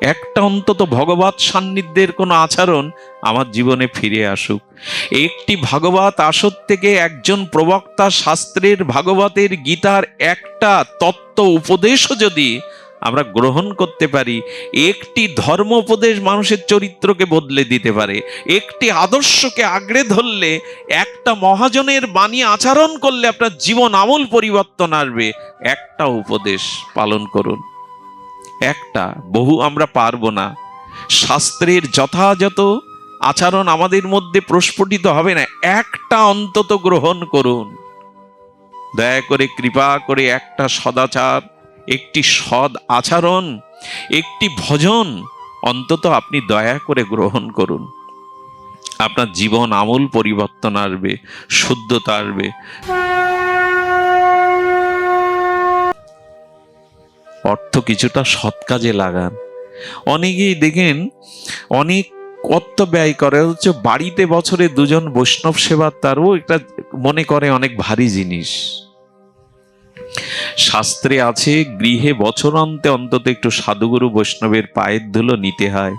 একটা অন্তত ভগবত সান্নিধ্যের কোনো আচরণ আমার জীবনে ফিরে আসুক। একটি ভাগবত আসর থেকে একজন প্রবক্তা শাস্ত্রের ভাগবতের গীতার একটা তত্ত্ব উপদেশও যদি আমরা গ্রহণ করতে পারি, একটি ধর্ম উপদেশ মানুষের চরিত্রকে বদলে দিতে পারে, একটি আদর্শকে আঁকড়ে ধরলে, একটা মহাজনের বাণী আচরণ করলে আপনার জীবন আমূল পরিবর্তন আসবে, একটা উপদেশ পালন করুন। একটা, বহু আমরা পারব না। শাস্ত্রের যথাযথ আচরণ আমাদের মধ্যে প্রস্ফুটিত হবে না, একটা অন্তত গ্রহণ করুন। দয়া করে কৃপা করে একটা সদাচার, একটি সদ আচরণ, একটি ভজন অন্তত আপনি দয়া করে গ্রহণ করুন। আপনার জীবন আমূল পরিবর্তন আসবে, শুদ্ধতা আসবে। অর্থ কিছুটা সৎ কাজে লাগান। অনেকেই দেখেন, অনেক অর্থ ব্যয় করে হচ্ছে বাড়িতে বছরে দুজন বৈষ্ণব সেবা তারও একটা মনে করে অনেক ভারী জিনিস। শাস্ত্রে আছে, গৃহে বছরান্তে অন্তত একটু সাধুগুরু বৈষ্ণবের পায়ের ধুলো নিতে হয়।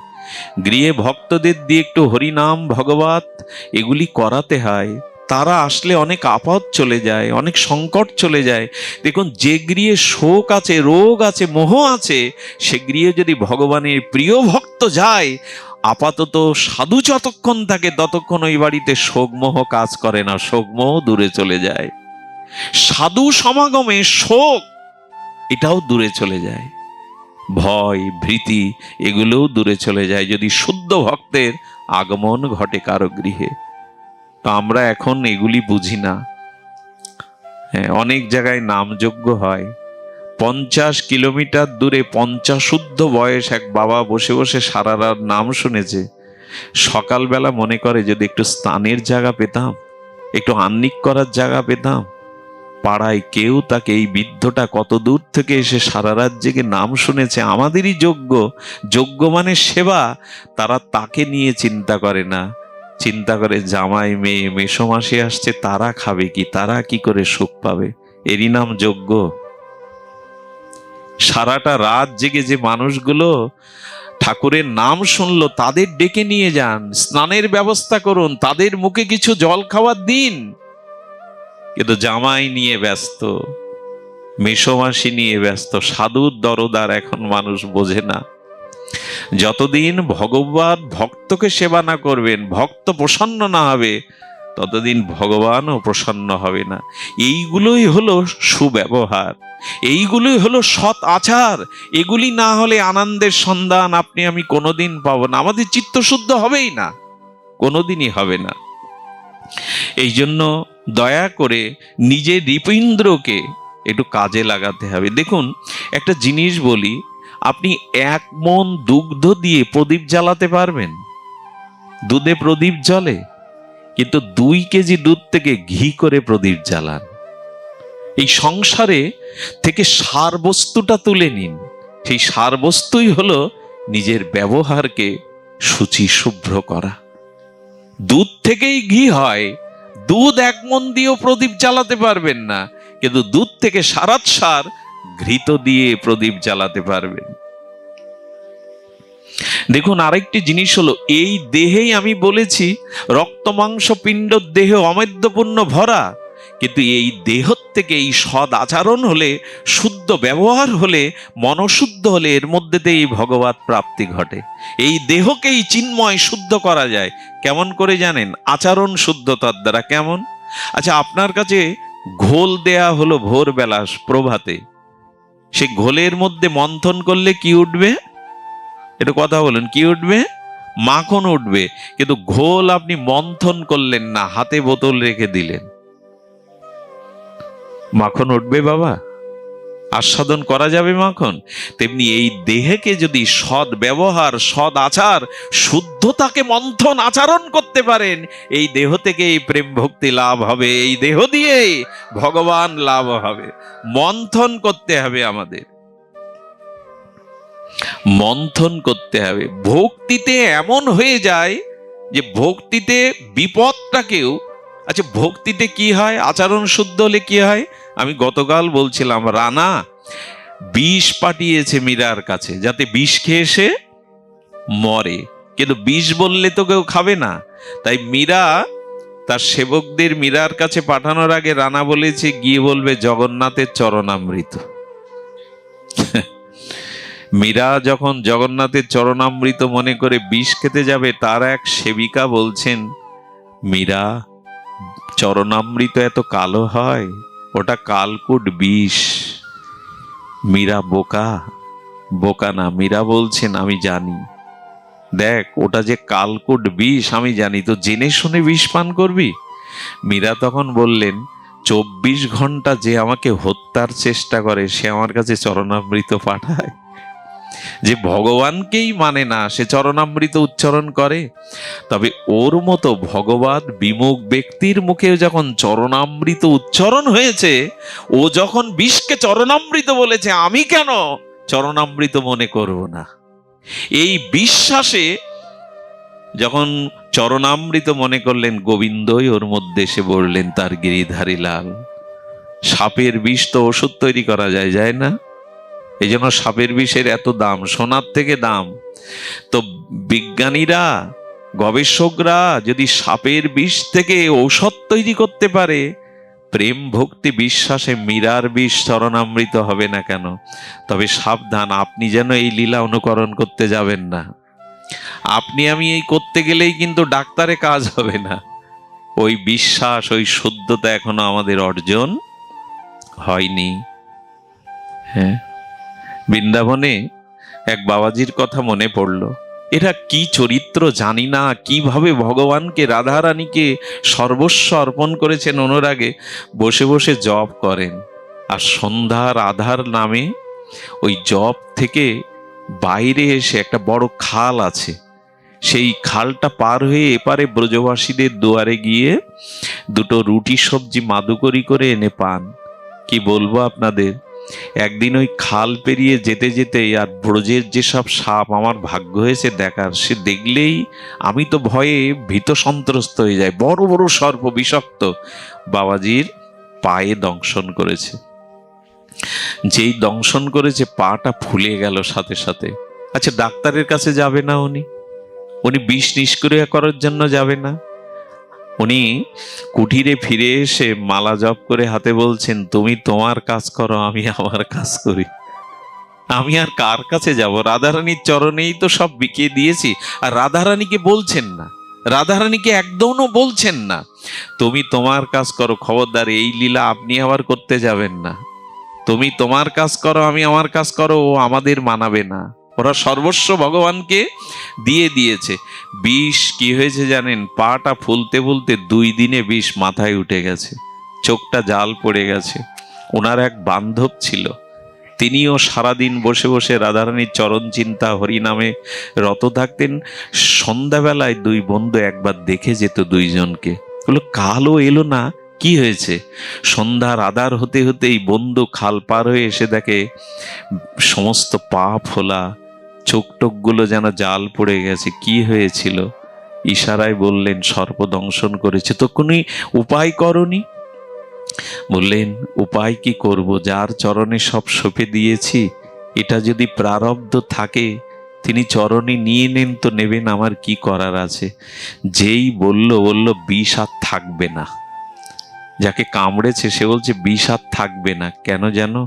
গৃহে ভক্তদের দিয়ে একটু হরিনাম, ভগবত এগুলি করাতে হয়। তারা আসলে অনেক আপদ চলে যায়, অনেক সংকট চলে যায়। দেখুন, যে গৃহে শোক আছে, রোগ আছে, মোহ আছে, সে গৃহে যদি ভগবানের প্রিয় ভক্ত যায়, আপাতত সাধু যতক্ষণ থাকে, ততক্ষণ ওই বাড়িতে শোকমোহ কাজ করে না শোকমোহ দূরে চলে যায়। সাধু সমাগমে শোক, এটাও দূরে চলে যায়। ভয়, ভীতি, এগুলোও দূরে চলে যায়। যদি শুদ্ধ ভক্তের আগমন ঘটে কারও গৃহে। তো আমরা এখন এগুলি বুঝি না। হ্যাঁ অনেক জায়গায় নামযজ্ঞ হয়। পঞ্চাশ কিলোমিটার দূরে পঞ্চাশুদ্ধ বয়স এক বাবা বসে বসে সারা রাত নাম শুনেছে। সকালবেলা মনে করে যদি একটু স্নানের জায়গা পেতাম, একটু আন্নিক করার জায়গা পেতাম, পাড়ায় কেউ তাকে এই বৃদ্ধটা কত দূর থেকে এসে সারা রাত জেগে নাম শুনেছে, আমাদেরই যোগ্য। যোগ্য মানে সেবা, তারা তাকে নিয়ে চিন্তা করে না। চিন্তা করে, জামাই মেয়ে মেসোমাসে আসছে, তারা খাবে কি? তারা কি করে সুখ পাবে? এরই নাম যোগ্য সারাটা রাত জেগে যে মানুষগুলো ঠাকুরের নাম শুনলো, তাদের ডেকে নিয়ে যান, স্নানের ব্যবস্থা করুন, তাদের মুখে কিছু জল খাওয়ার দিন। কিন্তু জামাই নিয়ে ব্যস্ত মেসোমাসি নিয়ে ব্যস্ত, সাধুর দরদার এখন মানুষ বোঝে না। যতদিন ভগবান ভক্তকে সেবা না করবেন, ভক্ত প্রসন্ন না হবে, ততদিন ভগবানও প্রসন্ন হবে না। এইগুলোই হলো সুব্যবহার। এইগুলোই হলো সৎ আচার। এগুলি না হলে আনন্দের সন্ধান আপনি আমি কোনোদিন পাবো না। আমাদের চিত্তশুদ্ধ হবেই না, কোনোদিনই হবে না। এই জন্য দয়া করে নিজের হৃপীন্দ্রকে একটু কাজে লাগাতে হবে। দেখুন, একটা জিনিস বলি আপনি এক মন দুগ্ধ দিয়ে প্রদীপ জ্বালাতে পারবেন। দুধে প্রদীপ জ্বলে, কিন্তু দুই কেজি দুধ থেকে ঘি করে প্রদীপ জ্বালান। এই সংসারে থেকে সার বস্তুটা তুলে নিন। সেই সার বস্তুই হলো নিজের ব্যবহারকে শুচি শুভ্র করা। দুধ থেকেই ঘি হয়। দুধ এক মন দিয়েও প্রদীপ জ্বালাতে পারবেন না, কিন্তু দুধ থেকে সারাত সার ঘৃত দিয়ে প্রদীপ জ্বালাতে পারবেন দেখুন, আরেকটি জিনিস হলো, এই দেহেই আমি বলেছি, রক্ত, মাংস, পিণ্ড, দেহ অমেদ্যপূর্ণ ভরা, কিন্তু এই দেহ থেকে এই সদ আচরণ হলে, শুদ্ধ ব্যবহার হলে, মনশুদ্ধ হলে এর মধ্যে এই ভগবত প্রাপ্তি ঘটে। এই দেহকেই চিন্ময় শুদ্ধ করা যায়। কেমন করে জানেন? আচরণ শুদ্ধতার দ্বারা কেমন? আচ্ছা আপনার কাছে ঘোল দেয়া হলো ভোরবেলা প্রভাতে। সে ঘোলের মধ্যে মন্থন করলে কি উঠবে? এটা কথা বলেন, কি উঠবে? মাখন উঠবে, কিন্তু ঘোল আপনি মন্থন করলেন না, হাতে বোতল রেখে দিলেন। মাখন উঠবে বাবা? আস্বাদন করা যাবে মাখন? তেমনি এই দেহকে যদি সৎ ব্যবহার সৎ আচার শুদ্ধতাকে মন্থন, আচরণ করতে পারেন। এই দেহ থেকে এই প্রেম ভক্তি লাভ হবে। এই দেহ দিয়ে ভগবান লাভ হবে। মন্থন করতে হবে আমাদের। মন্থন করতে হবে। ভক্তিতে এমন হয়ে যায় যে ভক্তিতে বিপদটাকেও আচ্ছা ভক্তিতে কি হয়? আচরণ শুদ্ধ হলে কি হয়? আমি গতকাল বলছিলাম, রানা, বিষ পাঠিয়েছে মীরার কাছে, যাতে বিষ খেয়ে সে মরে। কিন্তু বিষ বললে তো কেউ খাবে না। তাই মীরা, তার সেবকদের মীরার কাছে পাঠানোর আগে রানা বলেছে, গিয়ে বলবে, জগন্নাথের চরণামৃত। মীরা যখন জগন্নাথের চরণামৃত মনে করে বিষ খেতে যাবে, তার এক সেবিকা বলছেন, মীরা, চরণামৃত এত কালো হয়, ওটা কালকুট বিষ। মীরা, বোকা বোকা না। মীরা বলছেন, আমি জানি। দেখ, ওটা যে কালকুট বিষ, আমি জানি। তো জেনে শুনে বিষ পান করবি? মীরা তখন বললেন, চব্বিশ ঘণ্টা যে আমাকে হত্যার চেষ্টা করে, সে আমার কাছে চরণামৃত পাঠায়। যে ভগবানকেই মানে না, সে চরণামৃত উচ্চারণ করে। তবে ওর মতো ভগবান বিমুখ ব্যক্তির মুখে যখন চরণামৃত উচ্চারণ হয়েছে, ও যখন বিষকে চরণামৃত বলেছে, আমি কেন চরণামৃত মনে করব না? এই বিশ্বাসে যখন চরণামৃত মনে করলেন, গোবিন্দই ওর মধ্যে এসে বললেন, তার গিরিধারী লাল, সাপের বিষ তো ওষুধ তৈরি করা যায় যায় না? এই জন্য সাপের বিষের এত দাম, সোনার থেকে দাম। তো বিজ্ঞানীরা, গবেষকরা যদি সাপের বিষ থেকে ঔষধ তৈরি করতে পারে প্রেম ভক্তি বিশ্বাসে মীরার বিষ চরণামৃত হবে না কেন? তবে সাবধান, আপনি যেন এই লীলা অনুকরণ করতে যাবেন না। আপনি, আমি এই করতে গেলেই কিন্তু ডাক্তারে কাজ হবে না। ওই বিশ্বাস, ওই শুদ্ধতা এখনও আমাদের অর্জন হয়নি। হ্যাঁ? বৃন্দাবনে এক বাবাজির কথা মনে পড়ল। এরা কি চরিত্র জানি না। কীভাবে ভগবানকে, রাধারানীকে সর্বস্ব অর্পণ করেছেন অনুরাগে? বসে বসে জপ করেন। আর সন্ধ্যা রাধার নামে ওই জপ থেকে বাইরে এসে একটা বড় খাল আছে। সেই খালটা পার হয়ে এপারে ব্রজবাসীদের দুয়ারে গিয়ে দুটো রুটি সবজি মাদুকরি করে এনে পান। কি বলব আপনাদের? একদিন ওই খাল পেরিয়ে যেতে যেতেই আর ব্রজের যেসব সাপ আমার ভাগ্য হয়েছে দেখার, সে দেখলেই আমি তো ভয়ে ভীত সন্ত্রস্ত হয়ে যায় বড় বড় সর্প বিষাক্ত বাবাজির পায়ে দংশন করেছে। যেই দংশন করেছে, পাটা ফুলে গেল সাথে সাথে। আচ্ছা ডাক্তারের কাছে যাবে না উনি? উনি বিষ নিষ্ক্রিয়া করার জন্য যাবে না? উনি কুঠিরে ফিরে এসে মালা জপ করে হাতে বলছেন, তুমি তোমার কাজ করো, আমি আমার কাজ করি। আমি আর কার কাছে যাব? রাধারানীর চরণেই তো সব বিকিয়ে দিয়েছি। আর রাধারানীকে বলছেন না। রাধারানীকে একদমও বলছেন না। তুমি তোমার কাজ করো, খবরদার, এই লীলা আপনি আবার করতে যাবেন না। তুমি তোমার কাজ করো, আমি আমার কাজ করো, ও আমাদের মানাবে না। ওরা সর্বস্ব ভগবানকে দিয়ে দিয়েছে। বিষ কি হয়েছে জানেন? পাটা ফুলতে ফুলতে দুই দিনে বিষ মাথায় উঠে গেছে। চোখটা জাল পড়ে গেছে। ওনার এক বান্ধব ছিল। তিনিও সারাদিন বসে বসে রাধারানীর চরণ চিন্তা হরিনামে রত থাকতেন। সন্ধ্যাবেলায় দুই বন্ধু একবার দেখে যেত দুইজনকে। বলল, কালও এলো না? কি হয়েছে? সন্ধ্যার আধার হতে হতেই বন্ধু খাল পার হয়ে এসে দেখে, সমস্ত পা ফোলা চোখ টোকগুলো যেন জাল পড়ে গেছে, কি হয়েছিল? ইশারায় বললেন সর্প দংশন করেছে। তো কোনো উপায় করনি? বললেন, উপায় কি করব? যার চরণে সব সঁপে দিয়েছি, এটা যদি প্রারব্ধ থাকে, তিনি চরণে নিয়ে নেন তো নেবেন, আমার কি করার আছে? যেই বলল বলল, বিষ আর থাকবে না। যাকে কামড়েছে, সে বলছে, বিষ আর থাকবে না। কেন জানো?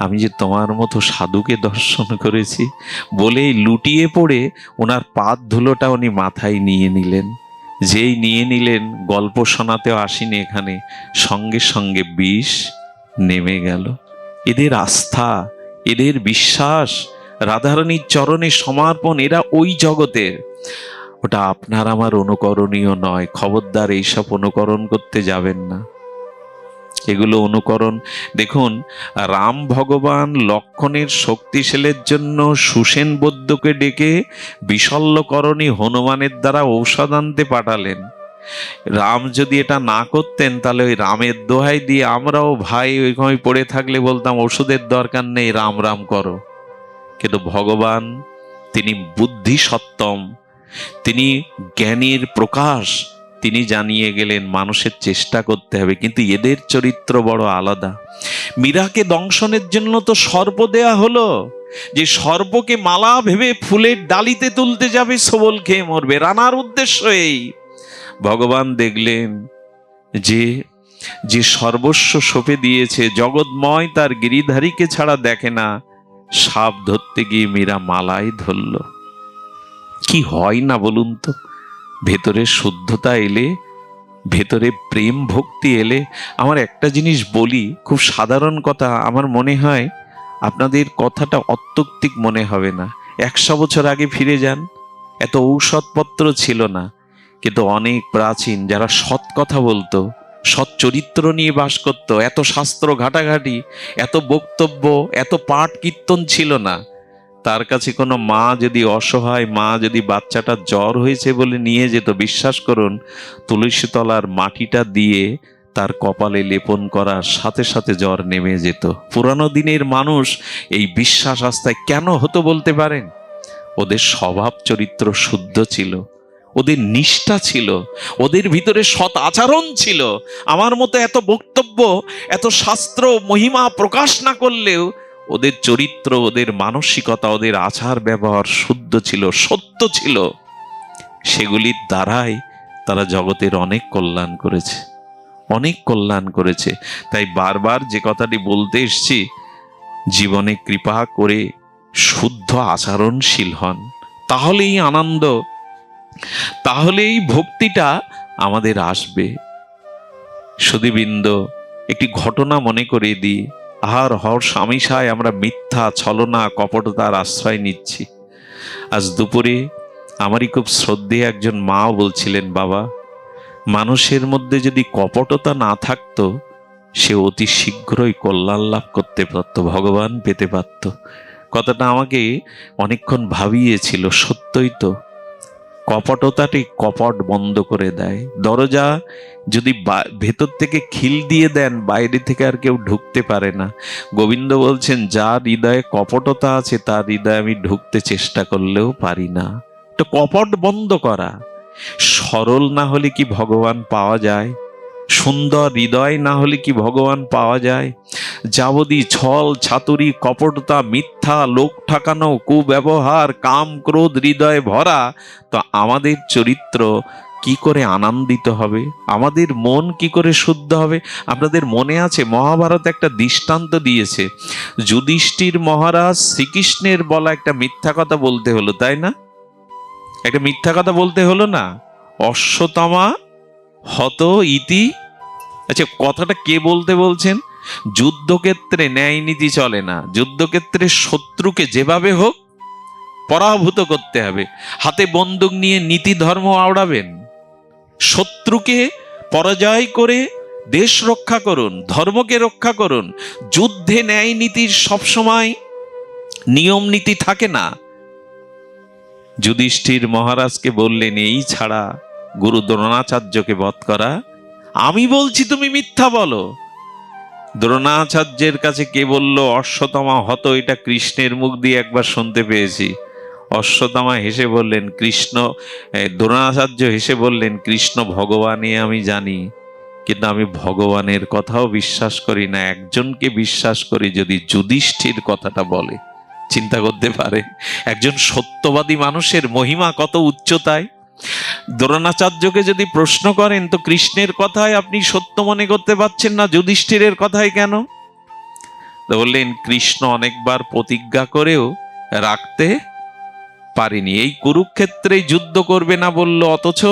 আমি যে তোমার মতো সাধুকে দর্শন করেছি, বলেই লুটিয়ে পড়ে ওনার পাত ধুলোটা উনি মাথায় নিয়ে নিলেন। যেই নিয়ে নিলেন, গল্প শোনাতেও আসিনি এখানে। সঙ্গে সঙ্গে বিষ নেমে গেল। এদের আস্থা, এদের বিশ্বাস, রাধারানীর চরণে সমর্পণ, এরা ওই জগতের। ওটা আপনার আমার অনুকরণীয় নয়। খবরদার এইসব অনুকরণ করতে যাবেন না। এগুলো অনুকরণ। দেখুন, রাম ভগবান লক্ষণের শক্তিশালের জন্য সুসেন বৌদ্ধকে ডেকে বিশল্যকরণী হনুমানের দ্বারা ঔষধ আনতে পাঠালেন। রাম যদি এটা না করতেন, তাহলে ওই রামের দোহাই দিয়ে আমরাও ভাই ওইখানে পড়ে থাকলে বলতাম, ওষুধের দরকার নেই, রাম রাম করো। কিন্তু ভগবান, তিনি বুদ্ধি সত্তম তিনি জ্ঞানীর প্রকাশ তিনি জানিয়ে গেলেন, মানুষের চেষ্টা করতে হবে, কিন্তু এদের চরিত্র বড় আলাদা। মীরাকে দংশনের জন্য তো সর্প দেয়া হলো। যে সর্পকে মালা ভেবে ফুলের ডালিতে তুলতে যাবে, সবল খেয়ে মরবে। রানার উদ্দেশ্য এই। ভগবান দেখলেন যে যে সর্বস্ব সঁপে দিয়েছে, জগৎময় তার গিরিধারীকে ছাড়া দেখে না। সাপ ধরতে গিয়ে মীরা মালাই ধরল। কি হয় না বলুন তো? ভেতরে শুদ্ধতা এলে, ভেতরে প্রেম ভক্তি এলে। আমার একটা জিনিস বলি, খুব সাধারণ কথা, আমার মনে হয় আপনাদের কথাটা অত্যৌক্তিক মনে হবে না। একশো বছর আগে ফিরে যান, এত ঔষধপত্র ছিল না, কিন্তু অনেক প্রাচীন, যারা সৎ কথা বলতো, সৎ চরিত্র নিয়ে বাস করত, এত শাস্ত্র ঘাটাঘাটি, এত বক্তব্য, এত পাঠ কীর্তন ছিল না। তার কাছে কোনো মা যদি অসহায়, মা যদি বাচ্চাটা জ্বর হয়েছে বলে নিয়ে যেত, বিশ্বাস করুন তুলসী তলার মাটিটা দিয়ে তার কপালে লেপন করার সাথে সাথে জ্বর নেমে যেত। পুরানো দিনের মানুষ এই বিশ্বাস আস্থায় কেন হতো বলতে পারেন? ওদের স্বভাব চরিত্র শুদ্ধ ছিল, ওদের নিষ্ঠা ছিল, ওদের ভিতরে সৎ আচরণ ছিল। আমার মতো এত বক্তব্য, এত শাস্ত্র, মহিমা প্রকাশ না করলেও ওদের চরিত্র, ওদের মানসিকতা, ওদের আচার ব্যবহার শুদ্ধ ছিল, সত্য ছিল। সেগুলির দ্বারাই তারা জগতের অনেক কল্যাণ করেছে, অনেক কল্যাণ করেছে। তাই বারবার যে কথাটি বলতে এসছি, জীবনে কৃপা করে শুদ্ধ আচরণশীল হন, তাহলেই আনন্দ, তাহলেই ভক্তিটা আমাদের আসবে। সুদীবৃন্দ একটি ঘটনা মনে করে দিই। আহার হর স্বামীসায় আমরা মিথ্যা, ছলনা, কপটতার আশ্রয় নিচ্ছি। আজ দুপুরে আমারই খুব শ্রদ্ধে একজন মাও বলছিলেন, বাবা, মানুষের মধ্যে যদি কপটতা না থাকতো, সে অতি শীঘ্রই কল্যাণ লাভ করতে পারত, ভগবান পেতে পারত। কথাটা আমাকে অনেকক্ষণ ভাবিয়েছিল, সত্যই তো। কপটতাটি কপট বন্ধ করে দেয়। দরজা যদি ভেতর থেকে খিল দিয়ে দেন, বাইরে থেকে আর কেউ ঢুকতে পারে না। গোবিন্দ বলছেন, যার হৃদয়ে কপটতা আছে, তার হৃদয়ে আমি ঢুকতে চেষ্টা করলেও পারি না। তো কপট বন্ধ করা। সরল না হলে কি ভগবান পাওয়া যায়? সুন্দর হৃদয় না হলে কি ভগবান পাওয়া যায়? যাবদি ছল, ছাতুরি, কপটতা, মিথ্যা, লোক ঠাকানো, কুব্যবহার, কাম, ক্রোধ, হৃদয়ে ভরা, তো আমাদের চরিত্র কি করে আনন্দিত হবে? আমাদের মন কি করে শুদ্ধ হবে? আপনাদের মনে আছে, মহাভারত একটা দৃষ্টান্ত দিয়েছে। যুধিষ্ঠির মহারাজ শ্রীকৃষ্ণের বলা একটা মিথ্যা কথা বলতে হলো, তাই না? একটা মিথ্যা কথা বলতে হলো না? অশ্বতমা হত ইতি? আচ্ছা কথাটা কে বলতে বলছেন? যুদ্ধক্ষেত্রে ন্যায় নীতি চলে না, যুদ্ধক্ষেত্রে শত্রুকে যেভাবে হোক পরাভূত করতে হবে। হাতে বন্দুক নিয়ে নীতি ধর্ম আওড়াবেন। শত্রুকে পরাজয় করে দেশ রক্ষা করুন, ধর্মকে রক্ষা করুন। যুদ্ধে ন্যায় নীতির সবসময় নিয়ম নীতি থাকে না। যুধিষ্ঠির মহারাজকে বললেন, এই ছাড়া গুরু দ্রোণাচার্যকে বধ করা, আমি বলছি তুমি মিথ্যা বলো। দ্রোণাচার্যের কাছে কে বলল অশ্বতমা হত এটা কৃষ্ণের মুখ দিয়ে একবার শুনতে পেয়েছি। অশ্বতমা হেসে বললেন, কৃষ্ণ দ্রোণাচার্য হেসে বললেন, কৃষ্ণ ভগবানই আমি জানি, কিন্তু আমি ভগবানের কথাও বিশ্বাস করি না। একজনকে বিশ্বাস করি যদি যুধিষ্ঠির কথাটা বলে। চিন্তা করতে পারে, একজন সত্যবাদী মানুষের মহিমা কত উচ্চতায়? দ্রোণাচার্যকে যদি প্রশ্ন করেন, তো কৃষ্ণের কথায় আপনি সত্য মনে করতে পারছেন না, যুধিষ্ঠিরের কথায় কেন? বললেন, কৃষ্ণ অনেকবার প্রতিজ্ঞা করেও রাখতে পারেনি। এই কুরুক্ষেত্রে যুদ্ধ করবে না বলল, অথচ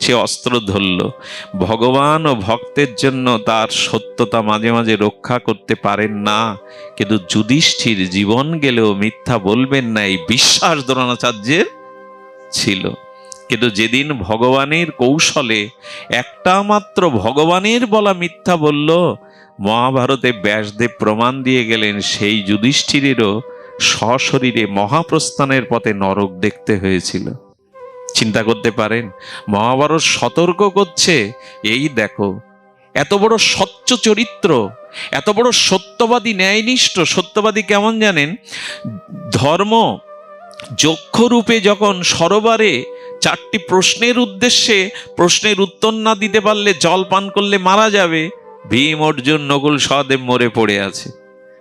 সে অস্ত্র ধরল। ভগবান ও ভক্তের জন্য তার সত্যতা মাঝে মাঝে রক্ষা করতে পারেন না, কিন্তু যুধিষ্ঠির জীবন গেলেও মিথ্যা বলবেন না, এই বিশ্বাস দ্রোণাচার্যের ছিল। কিন্তু যেদিন ভগবানের কৌশলে একটা মাত্র ভগবানের বলা মিথ্যা বলল, মহাভারতে ব্যাসদেব প্রমাণ দিয়ে গেলেন সেই যুধিষ্ঠিরেরও সশরীরে মহাপ্রস্থানের পথে নরক দেখতে হয়েছিল। চিন্তা করতে পারেন, মহাভারত সতর্ক করছে, এই দেখো, এত বড় স্বচ্ছ চরিত্র, এত বড় সত্যবাদী ন্যায়নিষ্ঠ, সত্যবাদী কেমন জানেন? ধর্ম যক্ষরূপে যখন সরোবরে চারটি প্রশ্নের উদ্দেশ্যে প্রশ্নের উত্তর না দিতে পারলে জল পান করলে মারা যাবে। ভীম অর্জুন নকুল সহদেব মরে পড়ে আছে।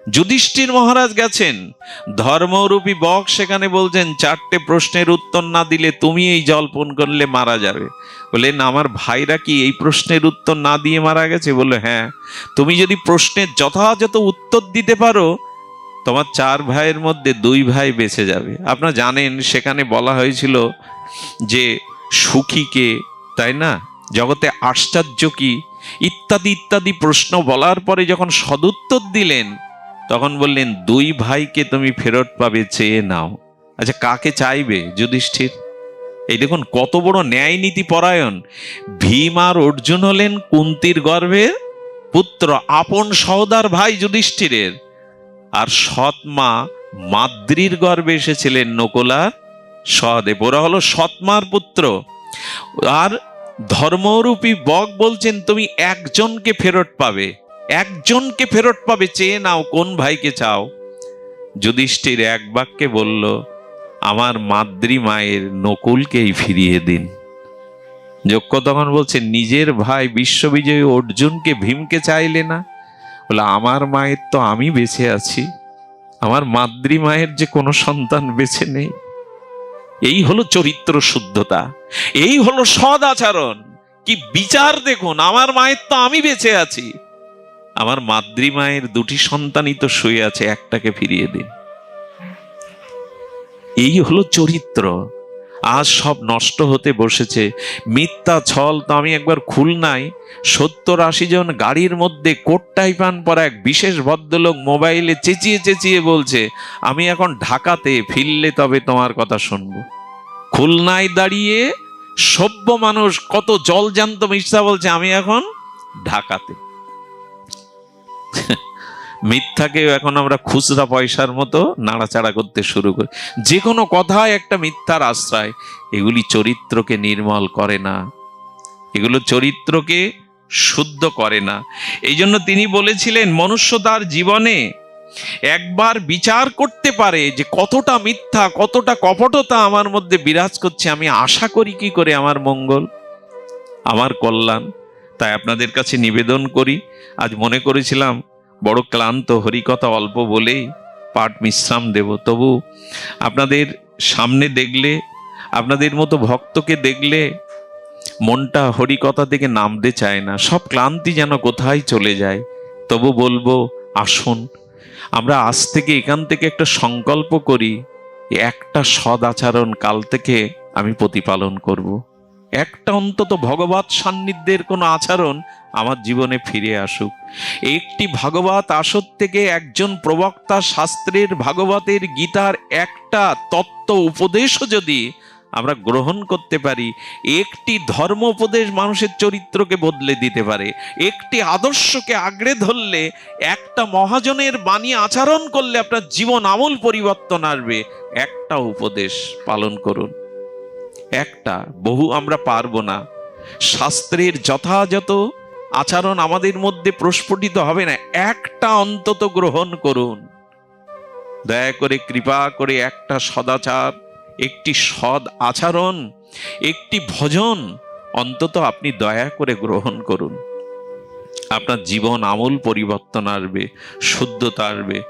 যুধিষ্ঠির মহারাজ গেছেন। ধর্মরূপী বক সেখানে বলছেন, চারটে প্রশ্নের উত্তর না দিলে তুমি এই জল পান করলে মারা যাবে। বললেন, আমার ভাইরা কি এই প্রশ্নের উত্তর না দিয়ে মারা গেছে? বলল হ্যাঁ। তুমি যদি প্রশ্নের যথাযথ উত্তর দিতে পারো তোমার চার ভাইয়ের মধ্যে দুই ভাই বেঁচে যাবে। আপনারা জানেন, সেখানে বলা হয়েছিল যে সুখীকে, তাই না? জগতে আশ্চর্য কি? ইত্যাদি ইত্যাদি প্রশ্ন বলার পরে যখন সদুত্তর দিলেন, তখন বললেন, দুই ভাইকে তুমি ফেরত পাবে, চেয়ে নাও। আচ্ছা কাকে চাইবে যুধিষ্ঠির? এই দেখুন, কত বড় ন্যায় নীতি পরায়ণ। ভীম আর অর্জুন হলেন কুন্তির গর্ভের পুত্র, আপন সহদার ভাই যুধিষ্ঠিরের। আর সৎ মা মাদ্রির গর্ভে এসেছিলেন নকুলার সহদেব, ওরা হলো সৎমার পুত্র। আর ধর্মরূপী বক বলছেন, তুমি একজনকে ফেরত পাবে। একজনকে ফেরত পাবে, চেয়ে নাও কোন ভাইকে চাও। যুধিষ্ঠির এক বাক্যে বলল, আমার মাদ্রি মায়ের নকুলকেই ফিরিয়ে দিন। যজ্ঞ তখন বলছে, নিজের ভাই বিশ্ববিজয়ী অর্জুনকে ভীমকে চাইলে না? বলে, আমার মায়ের তো আমি বেঁচে আছি। আমার মাদ্রি মায়ের যে কোনো সন্তান বেঁচে নেই। এই হলো চরিত্র শুদ্ধতা। এই হলো সদ আচরণ। কি বিচার দেখুন, আমার মায়ের তো আমি বেঁচে আছি। আমার মাদ্রি মায়ের দুটি সন্তানই তো শুয়ে আছে, একটাকে ফিরিয়ে দিন। এই হলো চরিত্র। আজ সব নষ্ট হতে বসেছে। মিথ্যা ছল তো আমি একবার খুলনায়। সত্তর আশি জন গাড়ির মধ্যে কোটটাই পান পর এক বিশেষ ভদ্রলোক মোবাইলে চেঁচিয়ে চেঁচিয়ে বলছে, আমি এখন ঢাকাতে, ফিরলে তবে তোমার কথা শুনব। খুলনায় দাঁড়িয়ে সভ্য মানুষ কত জলজান্ত মিথ্যা বলছে, আমি এখন ঢাকাতে। মিথ্যাকেও এখন আমরা খুচরা পয়সার মতো নাড়াচাড়া করতে শুরু করি। যে কোনো কথায় একটা মিথ্যার আশ্রয়, এগুলি চরিত্রকে নির্মল করে না। এগুলো চরিত্রকে শুদ্ধ করে না। এই জন্য তিনি বলেছিলেন, মনুষ্য তার জীবনে একবার বিচার করতে পারে যে কতটা মিথ্যা, কতটা কপটতা আমার মধ্যে বিরাজ করছে। আমি আশা করি কি করে? আমার মঙ্গল, আমার কল্যাণ। তাই আপনাদের কাছে নিবেদন করি। আজ মনে করেছিলাম বড় ক্লান্ত হরিকথা অল্প বলেই পাঠ বিশ্রাম দেব। তবু আপনাদের সামনে দেখলে, আপনাদের মতো ভক্তকে দেখলে মনটা হরিকথা থেকে নামতে চায় না। সব ক্লান্তি যেন কোথায় চলে যায়। তবু বলব, আসুন, আমরা আজ থেকে এখান থেকে একটা সংকল্প করি, একটা সদ আচরণ কাল থেকে আমি প্রতিপালন করব। একটা অন্তত ভগবত সান্নিধ্যের কোনো আচরণ আমার জীবনে ফিরে আসুক। একটি ভাগবত আসর থেকে একজন প্রবক্তা শাস্ত্রের ভাগবতের গীতার একটা তত্ত্ব উপদেশও যদি আমরা গ্রহণ করতে পারি, একটি ধর্ম উপদেশ মানুষের চরিত্রকে বদলে দিতে পারে, একটি আদর্শকে আঁকড়ে ধরলে, একটা মহাজনের বাণী আচরণ করলে আপনার জীবন আমূল পরিবর্তন আসবে, একটা উপদেশ পালন করুন। একটা, বহু আমরা পারব না। শাস্ত্রের যথাযথ আচরণ আমাদের মধ্যে প্রস্ফুটিত হবে না, একটা অন্তত গ্রহণ করুন। দয়া করে কৃপা করে একটা সদাচার, একটি সদ আচরণ, একটি ভজন অন্তত আপনি দয়া করে গ্রহণ করুন। আপনার জীবন আমূল পরিবর্তন আসবে, শুদ্ধতা আসবে